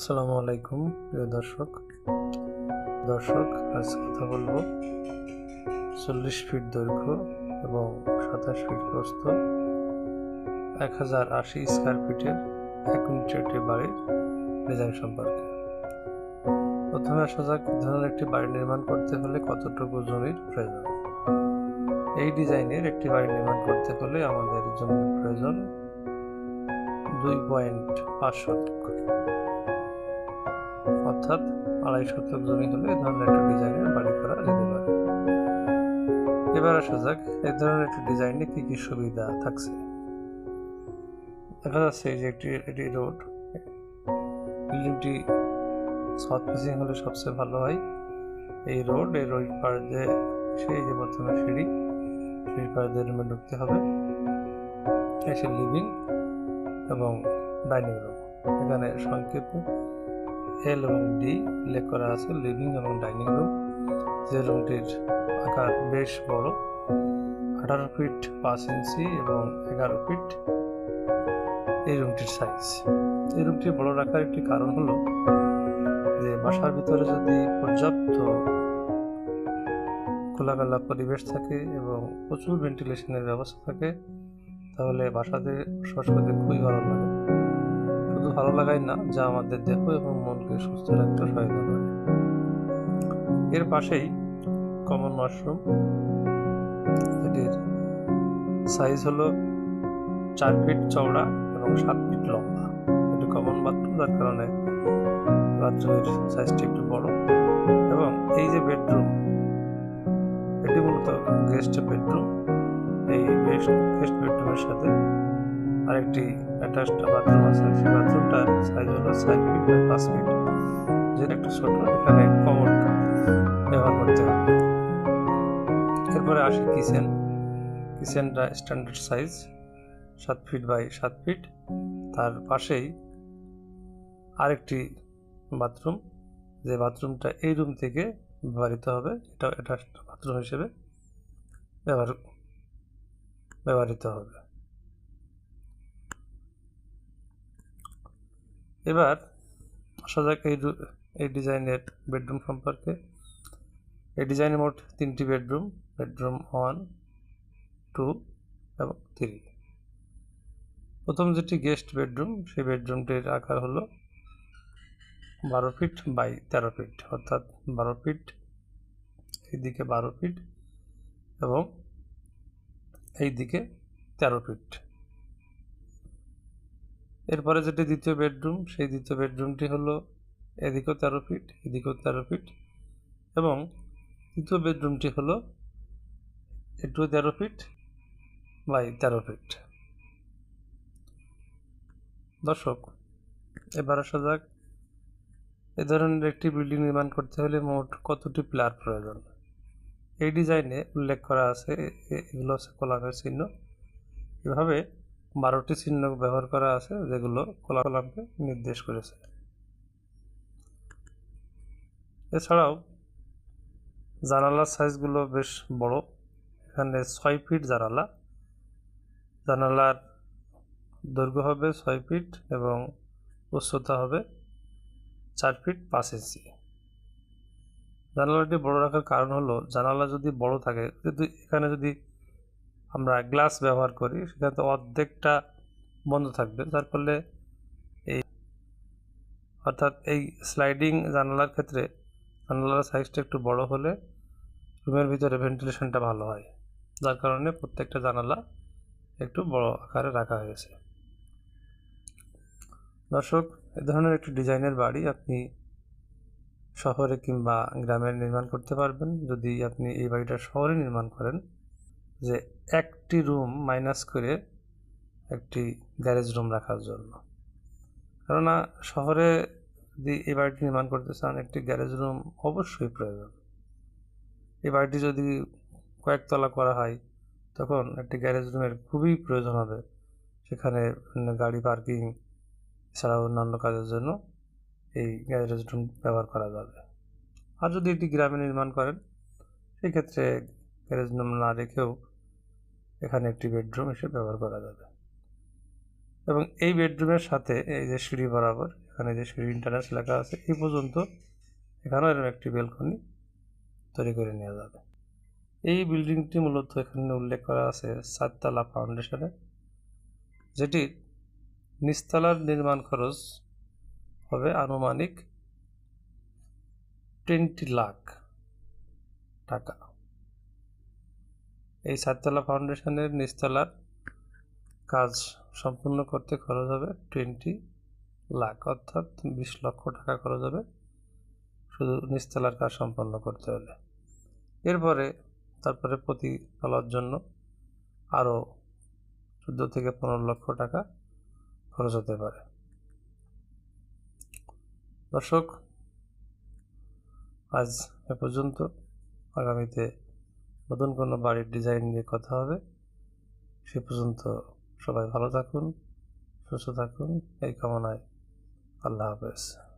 আসসালামু আলাইকুম, প্রিয় দর্শক। দর্শক আজ কথা বলব চল্লিশ ফিট দৈর্ঘ্য এবং সাতাশ ফিট প্রস্থ, এক হাজার আশি স্কোয়ার ফিটের এক একটি বাড়ির ডিজাইন সম্পর্কে। প্রথমে আসা যাক ধরনের একটি বাড়ি নির্মাণ করতে হলে কতটুকু জমির প্রয়োজন? এই ডিজাইনের একটি বাড়ি নির্মাণ করতে হলে আমাদের জমির প্রয়োজন দুই পয়েন্ট পাঁচ শতক অর্থাৎ আড়াই শতক জমি হলে এই ধরনের একটা ডিজাইনের বাড়ি করা যেতে পারে। এবার আসা যাক এই ধরনের একটি ডিজাইনে কি কি সুবিধা থাকছে। দেখা যাচ্ছে যে একটি এটি রোড। বিল্ডিংটি সাউথ ফেসিং হলে সবচেয়ে ভালো হয়। এই রোড এই রোড পার দিয়ে সেই যে প্রথমে সিঁড়ি সিঁড়ি পার দিয়ে রুমে ঢুকতে হবে। এসে লিভিং এবং ডাইনিং রুম। এখানে সংক্ষেপে এল এবং ডি উল্লেখ করা আছে, লিভিং এবং ডাইনিং রুম। যে রুমটির আকার বেশ বড়, আঠারো ফিট পাঁচ ইঞ্চি এবং এগারো ফিট। এই রুমটির সাইজ এই রুমটি বড় রাখার একটি কারণ হলো যে বাসার ভিতরে যদি পর্যাপ্ত খোলামেলা পরিবেশ থাকে এবং প্রচুর ভেন্টিলেশনের ব্যবস্থা থাকে, তাহলে বাসাতে বসবাস করতে খুবই ভালো লাগে। শুধু ভালো লাগাই না, যা আমাদের দেহ এবং মনকে সুস্থ রাখতে সহায়তা করে। এর পাশেই কমন ওয়াশরুম এটির সাইজ হলো চার ফিট চওড়া এবং সাত ফিট লম্বা। এটি কমন বাথরুম যার কারণে বাথরুমের সাইজটি একটু বড়। এবং এই যে বেডরুম এটি মূলত গেস্ট বেডরুম এই গেস্ট বেডরুমের সাথে আরেকটি অ্যাটাচড বাথরুম আছে। সেই বাথরুমটার সাইজ হলো চার ফিট বাই পাঁচ ফিট যেটা একটু ছোট, এখানে কমোড ব্যবহার করতে হবে এরপরে আসে কিচেন কিচেনটা স্ট্যান্ডার্ড সাইজ সাত ফিট বাই সাত ফিট তার পাশেই আরেকটি বাথরুম যে বাথরুমটা এই রুম থেকে ব্যবহৃত হবে এটা এটা বাথরুম হিসেবে ব্যবহার ব্যবহৃত হবে। এবার আসা যাক এই এই ডিজাইনের বেডরুম সম্পর্কে। এই ডিজাইনে মোট তিনটি বেডরুম বেডরুম ওয়ান, টু এবং থ্রি। প্রথম যেটি গেস্ট বেডরুম, সেই বেডরুমটির আকার হলো বারো ফিট বাই তেরো ফিট, অর্থাৎ বারো ফিট, এইদিকে বারো ফিট এবং এই দিকে তেরো ফিট। এরপরে যেটি দ্বিতীয় বেডরুম, সেই দ্বিতীয় বেডরুমটি হলো এদিকেও তেরো ফিট, এদিকেও তেরো ফিট এবং তৃতীয় বেডরুমটি হলো একটু তেরো ফিট বাই তেরো ফিট। দর্শক, এবার আসা যাক এ ধরনের একটি বিল্ডিং নির্মাণ করতে হলে মোট কতটি প্লার প্রয়োজন? এই ডিজাইনে উল্লেখ করা আছে এগুলো হচ্ছে কলামের চিহ্ন। এভাবে বারোটি চিহ্ন ব্যবহার করা আছে, যেগুলো কলা কলামকে নির্দেশ করেছে। এছাড়াও, জানালার সাইজগুলো বেশ বড়। এখানে ছয় ফিট জানালা। জানালার দৈর্ঘ্য হবে ছয় ফিট এবং উচ্চতা হবে চার ফিট পাঁচ ইঞ্চি। জানালাটি বড় রাখার কারণ হলো, জানালা যদি বড় থাকে যদি এখানে যদি আমরা গ্লাস ব্যবহার করি সেখানে তো অর্ধেকটা বন্ধ থাকবে। যার ফলে এই অর্থাৎ এই স্লাইডিং জানালার ক্ষেত্রে, জানালার সাইজটা একটু বড় হলে রুমের ভিতরে ভেন্টিলেশনটা ভালো হয়। যার কারণে প্রত্যেকটা জানালা একটু বড় আকারে রাখা হয়েছে। দর্শক, এ ধরনের একটি ডিজাইনের বাড়ি আপনি শহরে কিংবা গ্রামে নির্মাণ করতে পারবেন। যদি আপনি এই বাড়িটা শহরে নির্মাণ করেন যে একটি রুম মাইনাস করে একটি গ্যারেজ রুম রাখার জন্য। কেননা শহরে যদি এই বাড়িটি নির্মাণ করতে চান, একটি গ্যারেজ রুম অবশ্যই প্রয়োজন। এই বাড়িটি যদি কয়েকতলা করা হয়, তখন একটি গ্যারেজ রুমের খুবই প্রয়োজন হবে। সেখানে গাড়ি, পার্কিং এছাড়াও অন্যান্য কাজের জন্য এই গ্যারেজ রুম ব্যবহার করা যাবে। আর যদি এটি গ্রামে নির্মাণ করেন সেক্ষেত্রে গ্যারেজ রুম না রেখেও এখানে একটি বেডরুম হিসেবে ব্যবহার করা যাবে। এবং এই বেডরুমের সাথে এই যে সিঁড়ি বরাবর, এখানে যে সিঁড়ি ইন্টারনেট লেখা আছে, এই পর্যন্ত এখানেও এরকম একটি বেলকনি তৈরি করে নেওয়া যাবে। এই বিল্ডিংটি মূলত এখানে উল্লেখ করা আছে সাততলা ফাউন্ডেশনে যেটি নিচতলার নির্মাণ খরচ হবে আনুমানিক টোয়েন্টি লাখ টাকা। এই সাততলা ফাউন্ডেশনের নিচতলার কাজ সম্পূর্ণ করতে খরচ হবে টোয়েন্টি লাখ, অর্থাৎ বিশ লক্ষ টাকা খরচ হবে শুধু নিচতলার কাজ সম্পন্ন করতে হলে। এরপরে, তারপরে প্রতি তলার জন্য আরও চোদ্দ থেকে পনেরো লক্ষ টাকা খরচ হতে পারে। দর্শক, আজ এ পর্যন্ত। আগামীতে নতুন কোনো বাড়ির ডিজাইন নিয়ে কথা হবে। সে পর্যন্ত সবাই ভালো থাকুন, সুস্থ থাকুন, এই কামনায় আল্লাহ হাফেজ।